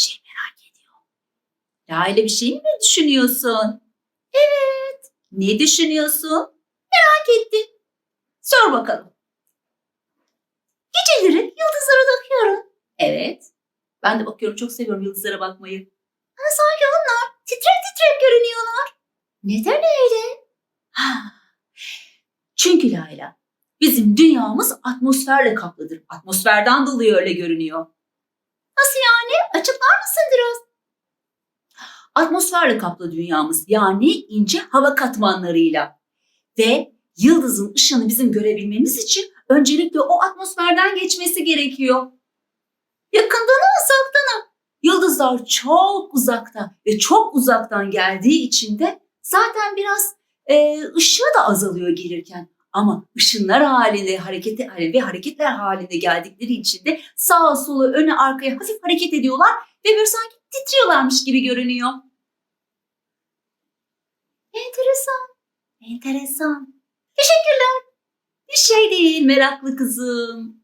şey merak ediyor. Lale bir şey mi düşünüyorsun? Evet. Ne düşünüyorsun? Merak ettim. Sor bakalım. Geceleri yıldızlara bakıyorum. Evet. Ben de bakıyorum. Çok seviyorum yıldızlara bakmayı. Ama sanki onlar titrek titrek görünüyorlar. Neden öyle? Ha. Çünkü Layla, bizim dünyamız atmosferle kaplıdır. Atmosferden dolayı öyle görünüyor. Mısın biraz? Atmosferle kaplı dünyamız yani ince hava katmanlarıyla. Ve yıldızın ışığını bizim görebilmemiz için öncelikle o atmosferden geçmesi gerekiyor. Yakından mı uzaktan mı? Yıldızlar çok uzakta ve çok uzaktan geldiği için de zaten biraz e, ışığı da azalıyor gelirken. Ama ışınlar halinde hareket ve hareketler halinde geldikleri için de sağa sola öne arkaya hafif hareket ediyorlar ve böyle sanki titriyorlarmış gibi görünüyor. Enteresan. Enteresan. Teşekkürler. Bir şey değil meraklı kızım.